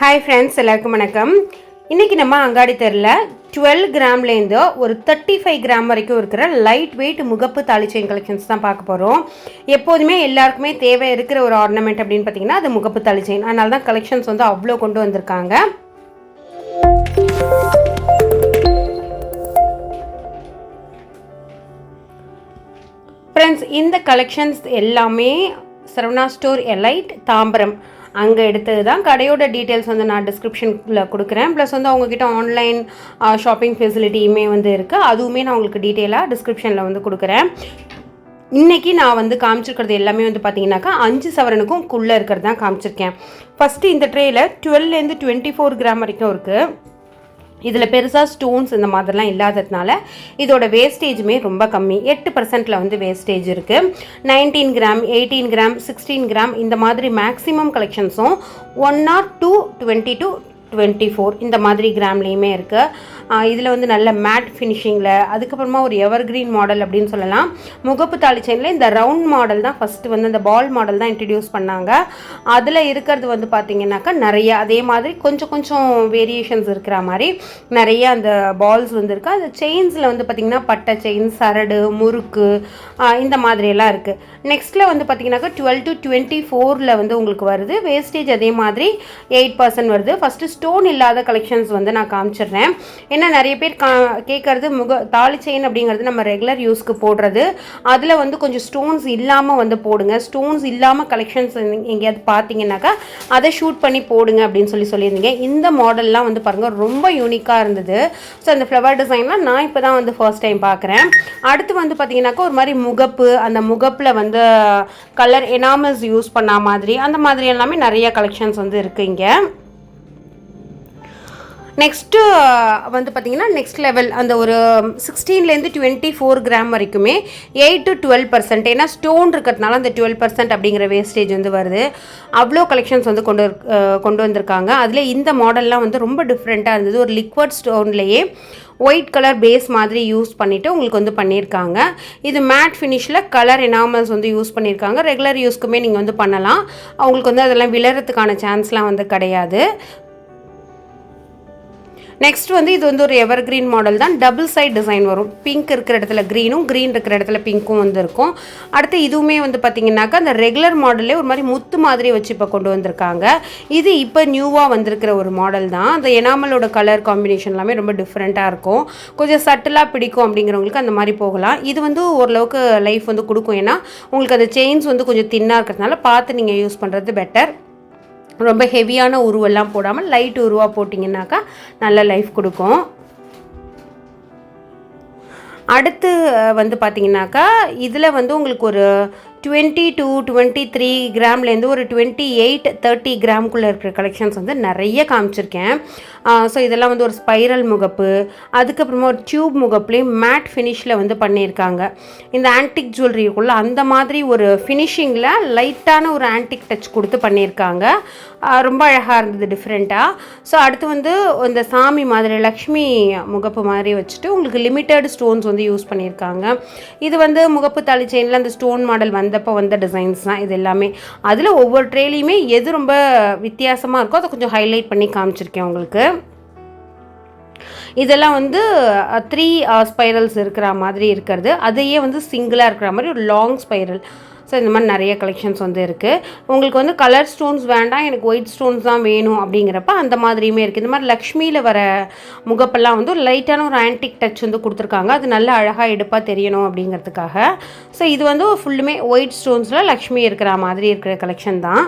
Hi friends எல்லாருக்கும் வணக்கம். இன்றைக்கி நம்ம அங்காடி தெருவில் டுவெல் கிராம்லேருந்து ஒரு தேர்ட்டி ஃபைவ் கிராம் வரைக்கும் இருக்கிற லைட் வெயிட் முகப்பு தாலி செயின் கலெக்ஷன்ஸ் தான் பார்க்க போகிறோம் எப்போதுமே எல்லாருக்குமே தேவை இருக்கிற ஒரு ஆர்னமெண்ட் அப்படின்னு பார்த்தீங்கன்னா அது முகப்பு தாலி செயின் அதனால தான் கலெக்ஷன்ஸ் வந்து அவ்வளோ கொண்டு வந்திருக்காங்க. ஃப்ரெண்ட்ஸ் இந்த கலெக்ஷன்ஸ் எல்லாமே சரவணா ஸ்டோர் எலைட் தாம்பரம். அங்கே எடுத்தது தான். கடையோட டீட்டெயில்ஸ் வந்து நான் டிஸ்கிரிப்ஷனில் கொடுக்குறேன். ப்ளஸ் வந்து அவங்கக்கிட்ட ஆன்லைன் ஷாப்பிங் ஃபெசிலிட்டியுமே வந்து இருக்குது அதுவுமே நான் உங்களுக்கு டீட்டெயிலாக டிஸ்கிரிப்ஷனில் வந்து கொடுக்குறேன். இன்றைக்கி நான் வந்து காமிச்சிருக்கிறது எல்லாமே வந்து பார்த்தீங்கன்னாக்கா அஞ்சு சவரனுக்கும் குள்ளே இருக்கிறது தான் காமிச்சிருக்கேன். ஃபஸ்ட்டு இந்த ட்ரேயில் டுவெல்லேருந்து டுவெண்ட்டி ஃபோர் கிராம் வரைக்கும் இருக்குது இதில் பெருசாக ஸ்டோன்ஸ் இந்த மாதிரிலாம் இல்லாததுனால இதோட வேஸ்டேஜுமே ரொம்ப கம்மி. எட்டு பர்சன்டில் வந்து வேஸ்டேஜ் இருக்குது nineteen gram eighteen gram sixteen gram இந்த மாதிரி மேக்ஸிமம் கலெக்ஷன்ஸும் one or two twenty two twenty four இந்த மாதிரி கிராம்லேயுமே இருக்குது இதில் வந்து நல்ல மேட் ஃபினிஷிங்கில் அதுக்கப்புறமா ஒரு எவர் கிரீன் மாடல் அப்படின்னு சொல்லலாம். முகப்பு தாலி செயினில் இந்த ரவுண்ட் மாடல் தான் ஃபஸ்ட்டு வந்து அந்த பால் மாடல் தான் இன்ட்ரடியூஸ் பண்ணாங்க. அதில் இருக்கிறது வந்து பார்த்திங்கனாக்கா நிறைய அதே மாதிரி கொஞ்சம் கொஞ்சம் வேரியேஷன்ஸ் இருக்கிற மாதிரி நிறைய அந்த பால்ஸ் வந்து இருக்குது அந்த செயின்ஸில் வந்து பார்த்திங்கன்னா பட்டை செயின் சரடு முறுக்கு இந்த மாதிரியெல்லாம் இருக்குது நெக்ஸ்ட்டில் வந்து பார்த்திங்கனாக்கா டுவெல் டு டுவெண்ட்டி ஃபோரில் வந்து உங்களுக்கு வருது. வேஸ்டேஜ் அதே மாதிரி எயிட் பர்சன்ட் வருது. ஃபஸ்ட்டு ஸ்டோன் இல்லாத கலெக்ஷன்ஸ் வந்து நான் காமிச்சிடுறேன். ஏன்னா நிறைய பேர் கா கேட்குறது முக தாலி செயின் அப்படிங்கிறது நம்ம ரெகுலர் யூஸ்க்கு போடுறது. அதில் வந்து கொஞ்சம் ஸ்டோன்ஸ் இல்லாமல் வந்து போடுங்க. ஸ்டோன்ஸ் இல்லாமல் கலெக்ஷன்ஸ் எங்கேயாவது பார்த்தீங்கன்னாக்கா அதை ஷூட் பண்ணி போடுங்க அப்படின்னு சொல்லி சொல்லியிருந்தீங்க. இந்த மாடல்லாம் வந்து பாருங்கள் ரொம்ப யூனிக்காக இருந்தது. ஸோ அந்த ஃப்ளவர் டிசைன்லாம் நான் இப்போ தான் வந்து ஃபர்ஸ்ட் டைம் பார்க்குறேன். அடுத்து வந்து பார்த்தீங்கன்னாக்கா ஒரு மாதிரி முகப்பு அந்த முகப்பில் வந்து கலர் எனாமல்ஸ் யூஸ் பண்ண மாதிரி அந்த மாதிரி எல்லாமே நிறைய கலெக்ஷன்ஸ் வந்து இருக்குது இங்கே. நெக்ஸ்ட்டு uh, வந்து பார்த்திங்கன்னா நெக்ஸ்ட் லெவல் அந்த ஒரு சிக்ஸ்டீன்லேருந்து டுவெண்ட்டி ஃபோர் கிராம் வரைக்குமே எயிட் டு டுவெல் பர்சன்ட் ஏன்னா ஸ்டோன் இருக்கிறதுனால அந்த டுவெல் பர்சன்ட் அப்படிங்கிற வேஸ்டேஜ் வந்து வருது. அவ்வளோ கலெக்ஷன்ஸ் வந்து கொண்டு uh, கொண்டு வந்திருக்காங்க. அதில் இந்த மாடல்லாம் வந்து ரொம்ப டிஃப்ரெண்ட்டாக இருந்தது. ஒரு லிக்விட் ஸ்டோன்லேயே ஒயிட் கலர் பேஸ் மாதிரி யூஸ் பண்ணிவிட்டு உங்களுக்கு வந்து பண்ணியிருக்காங்க. இது மேட் ஃபினிஷில் கலர் எனாமல்ஸ் வந்து யூஸ் பண்ணியிருக்காங்க. ரெகுலர் யூஸ்க்குமே நீங்கள் வந்து பண்ணலாம். அவங்களுக்கு வந்து அதெல்லாம் விழறதுக்கான சான்ஸ்லாம் வந்து கிடையாது. நெக்ஸ்ட் வந்து இது வந்து ஒரு எவர் கிரீன் மாடல் தான். டபுள் சைட் டிசைன் வரும். பிங்க் இருக்கிற இடத்துல க்ரீனும் க்ரீன் இருக்கிற இடத்துல பிங்க்கும் வந்து இருக்கும். அடுத்து இதுவுமே வந்து பார்த்திங்கனாக்கா அந்த ரெகுலர் மாடல்லே ஒரு மாதிரி முத்து மாதிரி வச்சு இப்போ கொண்டு வந்திருக்காங்க. இது இப்போ நியூவாக வந்திருக்கிற ஒரு மாடல் தான். அந்த எனாமலோட கலர் காம்பினேஷன் எல்லாமே ரொம்ப டிஃப்ரெண்ட்டாக இருக்கும். கொஞ்சம் சட்டிலாக பிடிக்கும் அப்படிங்கிறவங்களுக்கு அந்த மாதிரி போகலாம். இது வந்து ஓரளவுக்கு லைஃப் வந்து கொடுக்கும். ஏன்னா உங்களுக்கு அந்த செயின்ஸ் வந்து கொஞ்சம் தின்னாக இருக்கிறதுனால பார்த்து நீங்கள் யூஸ் பண்ணுறது பெட்டர் ரொம்ப ஹெவியான உருவெல்லாம் போடாமல் லைட் உருவாக போட்டிங்கனாக்கா நல்ல லைஃப் கொடுக்கும். அடுத்து வந்து பார்த்தீங்கன்னாக்கா இதில் வந்து உங்களுக்கு ஒரு டுவெண்ட்டி டூ டுவெண்ட்டி த்ரீ கிராம்லேருந்து ஒரு டுவெண்ட்டி எயிட் தேர்ட்டி கிராம்குள்ளே இருக்கிற கலெக்ஷன்ஸ் வந்து நிறைய காமிச்சிருக்கேன். ஸோ இதெல்லாம் வந்து ஒரு ஸ்பைரல் முகப்பு. அதுக்கப்புறமா ஒரு டியூப் முகப்புலேயும் மேட் ஃபினிஷில் வந்து பண்ணியிருக்காங்க. இந்த ஆன்டிக் ஜுவல்லரிக்குள்ளே அந்த மாதிரி ஒரு ஃபினிஷிங்கில் லைட்டான ஒரு ஆன்டிக் டச் கொடுத்து பண்ணியிருக்காங்க. ரொம்ப அழகாக இருந்தது டிஃப்ரெண்ட்டாக ஸோ அடுத்து வந்து இந்த சாமி மாதிரி லக்ஷ்மி முகப்பு மாதிரி வச்சுட்டு உங்களுக்கு லிமிட்டட் ஸ்டோன்ஸ் வந்து யூஸ் பண்ணியிருக்காங்க. இது வந்து முகப்பு தாலி செயினில் அந்த ஸ்டோன் மாடல் வந்தப்போ வந்த டிசைன்ஸ் தான் இது எல்லாமே. அதில் ஒவ்வொரு ட்ரேலையுமே எது ரொம்ப வித்தியாசமாக இருக்கோ அதை கொஞ்சம் ஹைலைட் பண்ணி காமிச்சிருக்கேன் உங்களுக்கு. இதெல்லாம் வந்து த்ரீ ஸ்பைரல்ஸ் இருக்கிற மாதிரி இருக்கிறது. அதையே வந்து சிங்கிளாக இருக்கிற மாதிரி ஒரு லாங் ஸ்பைரல் ஸோ இந்த மாதிரி நிறைய கலெக்ஷன்ஸ் வந்து இருக்குது உங்களுக்கு வந்து கலர் ஸ்டோன்ஸ் வேண்டாம் எனக்கு ஒயிட் ஸ்டோன்ஸ் தான் வேணும் அப்படிங்கிறப்ப அந்த மாதிரியுமே இருக்குது இந்த மாதிரி லக்ஷ்மியில் வர முகப்பெல்லாம் வந்து ஒரு லைட்டான ஒரு ஆன்டிக் டச் வந்து கொடுத்துருக்காங்க. அது நல்ல அழகாக எடுப்பாக தெரியணும் அப்படிங்கிறதுக்காக. ஸோ இது வந்து ஃபுல்லுமே ஒயிட் ஸ்டோன்ஸில் லக்ஷ்மி இருக்கிற மாதிரி இருக்கிற கலெக்ஷன் தான்.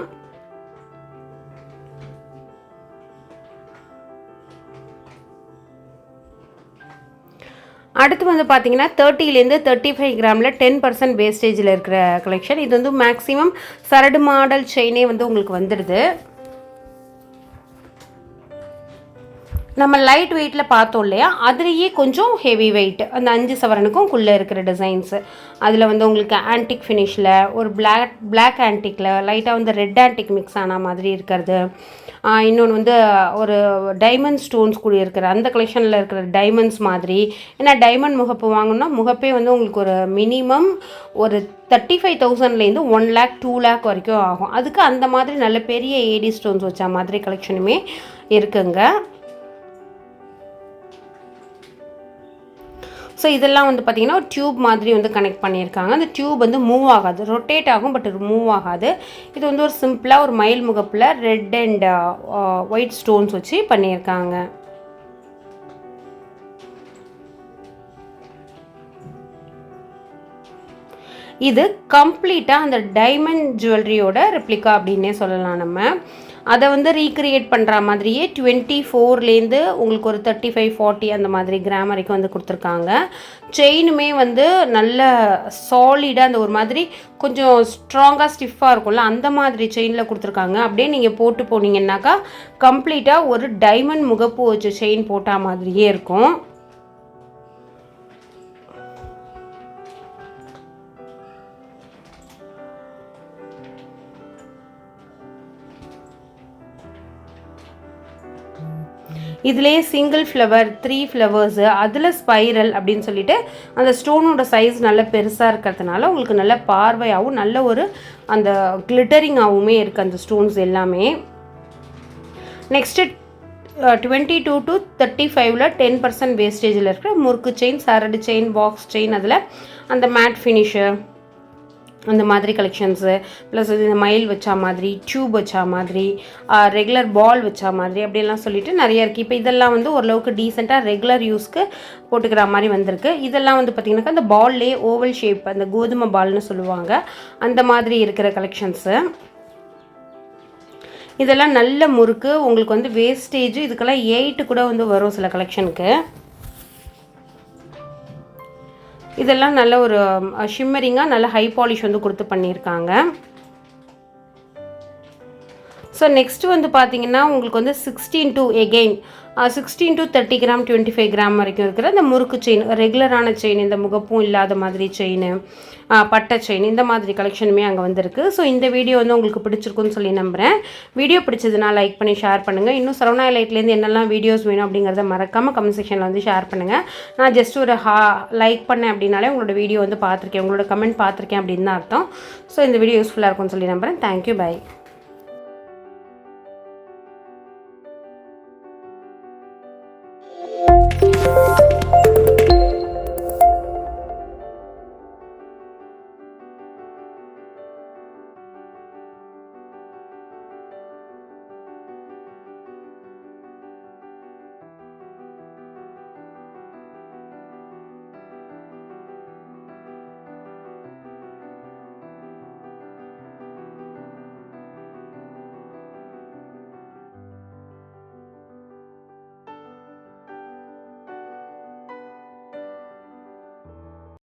அடுத்து வந்து பார்த்தீங்கன்னா தேர்ட்டிலேருந்து தேர்ட்டி ஃபைவ் கிராமில் டென் பர்சன்ட் வேஸ்டேஜில் இருக்கிற கலெக்ஷன் இது வந்து மேக்ஸிமம் சரடு மாடல் செயினே வந்து உங்களுக்கு வந்துடுது நம்ம லைட் வெயிட்டில் பார்த்தோம் இல்லையா? அதுலேயே கொஞ்சம் ஹெவி வெயிட் அந்த அஞ்சு சவரனுக்கும் குள்ளே இருக்கிற டிசைன்ஸு அதில் வந்து உங்களுக்கு ஆன்டிக் ஃபினிஷில் ஒரு பிளாக் பிளாக் ஆன்டிக்கில் லைட்டாக வந்து ரெட் ஆன்டிக் மிக்ஸ் ஆன மாதிரி இருக்கிறது. இன்னொன்று வந்து ஒரு டைமண்ட் ஸ்டோன்ஸ் கூட இருக்கிற அந்த கலெக்ஷனில் இருக்கிற டைமண்ட்ஸ் மாதிரி. ஏன்னா டைமண்ட் முகப்பு வாங்கணும்னா முகப்பே வந்து உங்களுக்கு ஒரு மினிமம் ஒரு தேர்ட்டி ஃபைவ் தௌசண்ட்லேருந்து ஒன் லேக் டூ லேக் வரைக்கும் ஆகும். அதுக்கு அந்த மாதிரி நல்ல பெரிய ஏடி ஸ்டோன்ஸ் வச்ச மாதிரி கலெக்ஷனுமே இருக்குங்க. ஸோ இதெல்லாம் வந்து பார்த்திங்கன்னா ஒரு டியூப் மாதிரி வந்து கனெக்ட் பண்ணியிருக்காங்க. அந்த டியூப் வந்து மூவ் ஆகாது. ரொட்டேட் ஆகும் பட் மூவ் ஆகாது. இது வந்து ஒரு சிம்பிளாக ஒரு மயில் முகப்பில் ரெட் அண்ட் ஒயிட் ஸ்டோன்ஸ் வச்சு பண்ணியிருக்காங்க. இது கம்ப்ளீட்டாக அந்த டைமண்ட் ஜுவல்லரியோட ரெப்ளிகா அப்படின்னே சொல்லலாம் நம்ம. அதை வந்து ரீக்ரியேட் பண்ணுற மாதிரியே டுவெண்ட்டி ஃபோர்லேருந்து உங்களுக்கு ஒரு தேர்ட்டி ஃபைவ் ஃபார்ட்டி அந்த மாதிரி கிராம் வரைக்கும் வந்து கொடுத்துருக்காங்க. செயினுமே வந்து நல்ல சாலிடாக அந்த ஒரு மாதிரி கொஞ்சம் ஸ்ட்ராங்காக ஸ்டிஃபாக இருக்கும்ல அந்த மாதிரி செயினில் கொடுத்துருக்காங்க. அப்படியே நீங்கள் போட்டு போனீங்கன்னாக்கா கம்ப்ளீட்டாக ஒரு டைமண்ட் முகப்பு வச்சு செயின் போட்டால் மாதிரியே இருக்கும். இதுலேயே சிங்கிள் ஃப்ளவர் த்ரீ ஃப்ளவர்ஸு அதில் ஸ்பைரல் அப்படின்னு சொல்லிட்டு அந்த ஸ்டோனோட சைஸ் நல்ல பெருசாக இருக்கிறதுனால உங்களுக்கு நல்ல பார்வையாகவும் நல்ல ஒரு அந்த கிளிட்டரிங்காகவுமே இருக்குது அந்த ஸ்டோன்ஸ் எல்லாமே. Next twenty two to thirty ஃபைவ்ல டென் பர்சன்ட் வேஸ்டேஜில் இருக்கிற முறுக்கு செயின் சரடு செயின் பாக்ஸ் செயின் அதில் அந்த மேட் ஃபினிஷு அந்த மாதிரி கலெக்ஷன்ஸு ப்ளஸ் இந்த மயில் வச்சா மாதிரி டியூப் வச்சா மாதிரி ரெகுலர் பால் வச்சா மாதிரி அப்படிலாம் சொல்லிட்டு நிறைய இருக்குது இப்போ இதெல்லாம் வந்து ஓரளவுக்கு டீசெண்டாக ரெகுலர் யூஸ்க்கு போட்டுக்கிற மாதிரி வந்திருக்கு. இதெல்லாம் வந்து பார்த்திங்கனாக்கா அந்த பால்லே ஓவல் ஷேப் அந்த கோதுமை பால்னு சொல்லுவாங்க. அந்த மாதிரி இருக்கிற கலெக்ஷன்ஸு இதெல்லாம் நல்ல முறுக்கு. உங்களுக்கு வந்து வேஸ்டேஜ் இதுக்கெல்லாம் எயிட்டு கூட வந்து வரும் சில கலெக்ஷனுக்கு இதெல்லாம் நல்ல ஒரு ஷிம்மரிங்காக நல்ல ஹை பாலிஷ் வந்து கொடுத்து பண்ணியிருக்காங்க. ஸோ நெக்ஸ்ட் வந்து பார்த்தீங்கன்னா உங்களுக்கு வந்து sixteen to again sixteen to thirty gram twenty five gram வரைக்கும் இருக்கிற இந்த முறுக்கு செயின் ரெகுலரான செயின் இந்த முகப்பும் இல்லாத மாதிரி செயின் பட்டை செயின் இந்த மாதிரி கலெக்ஷனுமே அங்கே வந்திருக்கு. ஸோ இந்த வீடியோ வந்து உங்களுக்கு பிடிச்சிருக்குன்னு சொல்லி நம்புகிறேன் வீடியோ பிடிச்சதுனா லைக் பண்ணி ஷேர் பண்ணுங்கள் இன்னும் சரவணா லைட்லேருந்து என்னெல்லாம் வீடியோஸ் வேணும் அப்படிங்கிறத மறக்காமல் கமெண்ட் செக்ஷனில் வந்து ஷேர் பண்ணுங்கள் நான் ஜஸ்ட் ஒரு ஹா லைக் பண்ணேன் அப்படின்னாலே உங்களோட வீடியோ வந்து பார்த்துருக்கேன் உங்களோட கமெண்ட் பார்த்துருக்கேன் அப்படின்னு தான் அர்த்தம். ஸோ இந்த வீடியோ யூஸ்ஃபுல்லாக இருக்கும்னு சொல்லி நம்புகிறேன் தேங்க்யூ பை